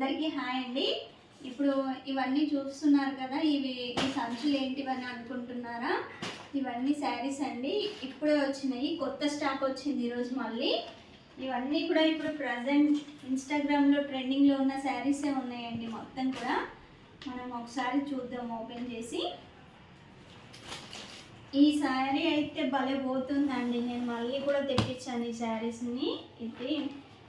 అందరికీ హాయ్ అండి. ఇప్పుడు ఇవన్నీ చూస్తున్నారు కదా ఇవి ఈ సంచులు ఏంటివని అనుకుంటున్నారా? ఇవన్నీ శారీస్ అండి. ఇప్పుడే వచ్చినాయి. కొత్త స్టాక్ వచ్చింది ఈరోజు మళ్ళీ. ఇవన్నీ కూడా ఇప్పుడు ప్రజెంట్ ఇన్స్టాగ్రామ్లో ట్రెండింగ్లో ఉన్న శారీసే ఉన్నాయండి మొత్తం కూడా. మనం ఒకసారి చూద్దాం ఓపెన్ చేసి. ఈ శారీ అయితే భలే పోతుందండి. నేను మళ్ళీ కూడా తెప్పించాను ఈ శారీస్ని. ఇది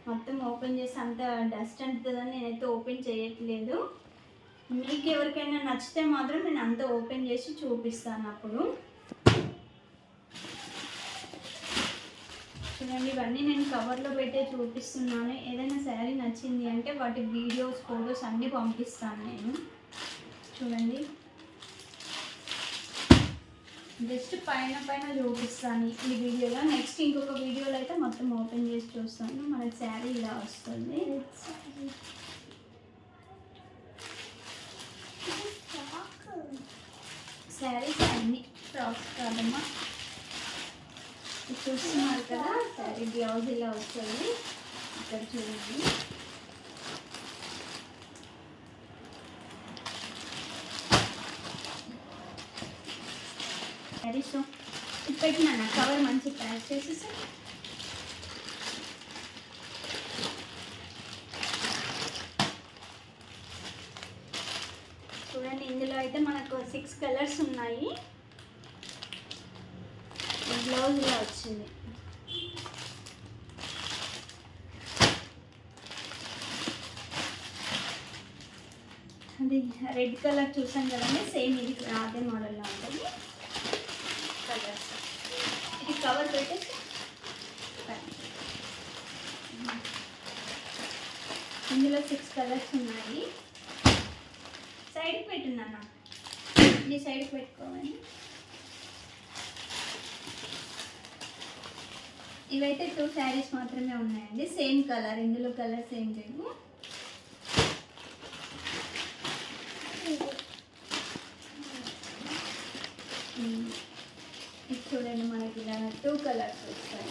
మొత్తం ఓపెన్ చేసి అంత డస్ట్ అంటుందని నేనైతే ఓపెన్ చేయట్లేదు. మీకు ఎవరికైనా నచ్చితే మాత్రం నేను అంత ఓపెన్ చేసి చూపిస్తాను అప్పుడు. చూడండి ఇవన్నీ నేను కవర్లో పెట్టే చూపిస్తున్నాను. ఏదైనా శారీ నచ్చింది అంటే వాటి వీడియోస్ ఫొటోస్ అన్నీ పంపిస్తాను నేను. చూడండి. జస్ట్ పైన పైన చూపిస్తాను. ఈ వీడియోలో నెక్స్ట్ ఇంకొక వీడియోలో అయితే మొత్తం ఓపెన్ చేసి చూస్తాను. మన శారీ ఇలా వస్తుంది. శారీస్ అన్ని ఫ్రాక్స్ కాదమ్మా. చూస్తున్నారు కదా శారీ బ్లౌజ్ ఇలా వస్తుంది. ఇక్కడ చూడండి. సో ఇప్పటికి పెట్టినా కవర్ మంచి ప్యాక్ చేసేసి చూడండి ఇందులో అయితే మనకు సిక్స్ కలర్స్ ఉన్నాయి. బ్లౌజ్లో వచ్చింది. అది రెడ్ కలర్ చూసాం కదండి సేమ్ ఇది అదే మోడల్లో ఇది కవర్ పెట్టేసి. ఇందులో సిక్స్ కలర్స్ ఉన్నాయి. సైడ్కి పెట్టున్నాను ఇది సైడ్కి పెట్టుకోవాలి. ఇవైతే టూ శారీస్ మాత్రమే ఉన్నాయండి. సేమ్ కలర్ ఇందులో కలర్ సేమ్ లేవు ఉమ్. ఇది చూడండి మనకి ఇలా టూ కలర్స్ వస్తాయి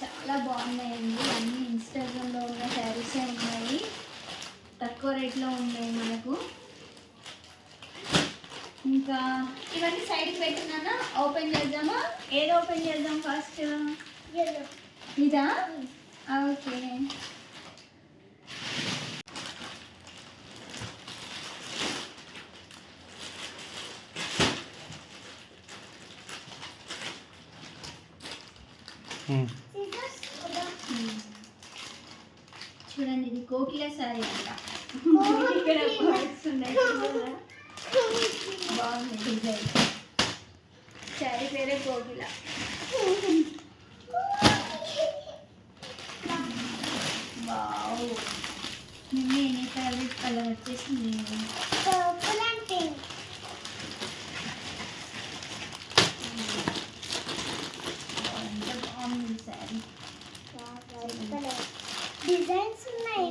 చాలా బాగున్నాయండి. అన్ని ఇన్స్టాగ్రామ్లో ఉన్న శారీసే ఉన్నాయి. తక్కువ రేట్లో ఉన్నాయి మనకు. ఇంకా ఇవన్నీ సైడ్కి పెట్టున్నానా ఓపెన్ చేద్దామా? ఏది ఓపెన్ చేద్దాం ఫస్ట్ ఇదా? ఓకే. చూడండి ఇది కోకిల శారీ అంట. ఇక్కడ? బాగుంది డిజైన్ శారీ పేరే కోకిల. వావ్. నిన్న ఎన్ని ఫేవరెట్ కలర్ వచ్చేసింది ఎంత బాగుంది శారీ డిజైన్స్ ఉన్నాయి.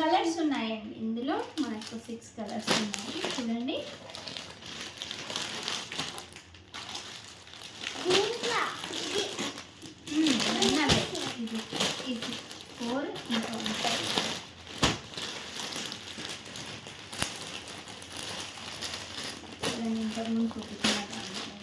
కలర్స్ ఉన్నాయండి. ఇందులో మనకు సిక్స్ కలర్స్ ఉన్నాయి. చూడండి దీంట్లో ఇది మ్మ్, ఇవన్నీ అవే. ఇది ఇది ఫోర్ ఇంకా ఉంటాయి చూడండి ఇంతకుముందు చూపించిన దాంట్లో.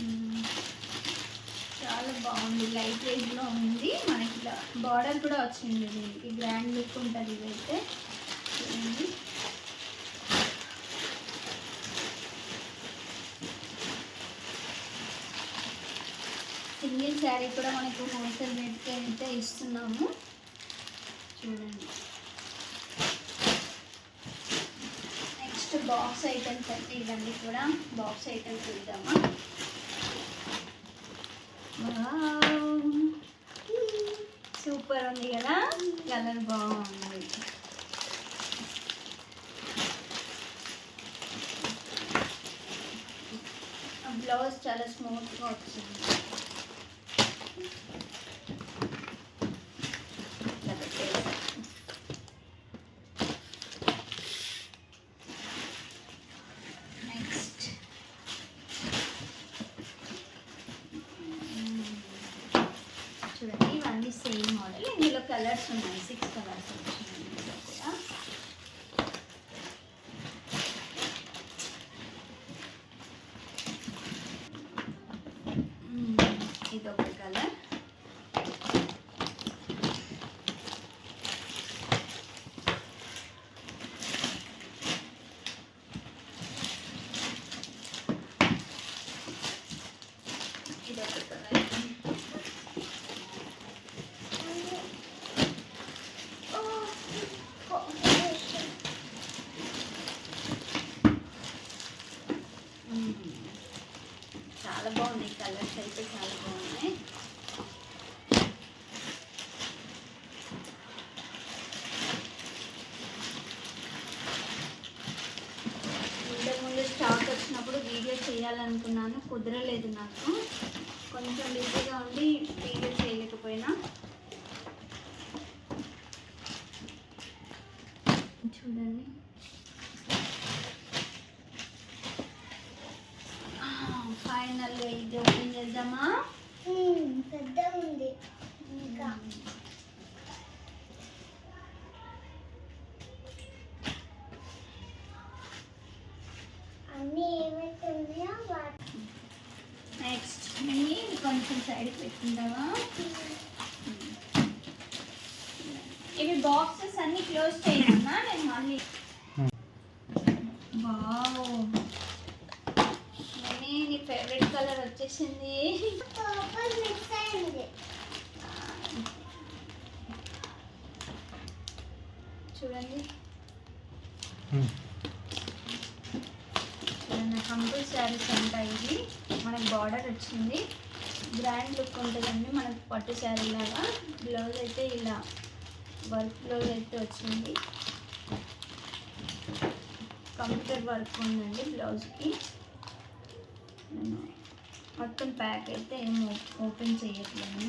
మ్మ్. చాలా బాగుంది లైట్ వెయిట్లో ఉంది మనకి ఇలా బార్డర్ కూడా వచ్చింది దీనికి గ్రాండ్ లుక్ ఉంటుంది ఇదైతే. చూడండి. సింగిల్ శారీ కూడా మనకు హోల్సేల్ రేట్కి అయితే ఇస్తున్నాము. చూడండి. నెక్స్ట్ బాక్స్ ఐటమ్స్ అయితే ఇవన్నీ కూడా. బాక్స్ ఐటమ్స్ చూద్దామా బాగుంది కదా? కలర్ బాగుంది. బ్లౌజ్ చాలా స్మూత్గా వచ్చింది. కలర్స్ ఉన్నాయి సిక్స్ కలర్స్ వచ్చినాయి ఇందులో కూడా ఇదొక కలర్ ఇదొక కలర్ మ్మ్. చాలా బాగున్నాయి కలర్స్ అయితే చాలా బాగున్నాయి. ఇంతకుముందు స్టాక్ వచ్చినప్పుడు వీడియో చేయాలనుకున్నాను కుదరలేదు నాకు. కొంచెం బిజీగా ఉండి వీడియో చేయలేకపోయినా. చూడండి ఫైనల్ ఇది ఓపెన్ చేద్దామా? పెద్ద ఉంది ఇంకా. అన్నీ ఉన్నాయో వాటి నెక్స్ట్ కొంచెం సైడ్ పెట్టుకుంటావా ఇవి బాక్సెస్ అన్ని క్లోజ్ చేయమ్మా నేను మళ్ళీ వావ్ నేనే నీ ఫేవరెట్ కలర్ వచ్చేసింది చూడండి. చూడండి కంపుల్ శారీస్ అంట ఇది. మనకు బార్డర్ వచ్చింది. గ్రాండ్ లుక్ ఉంటుందండి మనకు పట్టు శారీ లాగా. బ్లౌజ్ అయితే ఇలా వర్క్ బ్లౌజ్ అయితే వచ్చింది. కంప్యూటర్ వర్క్ ఉందండి బ్లౌజ్కి. మొత్తం ప్యాక్ అయితే ఏం ఓపెన్ చేయట్లేదు.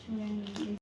చూడండి.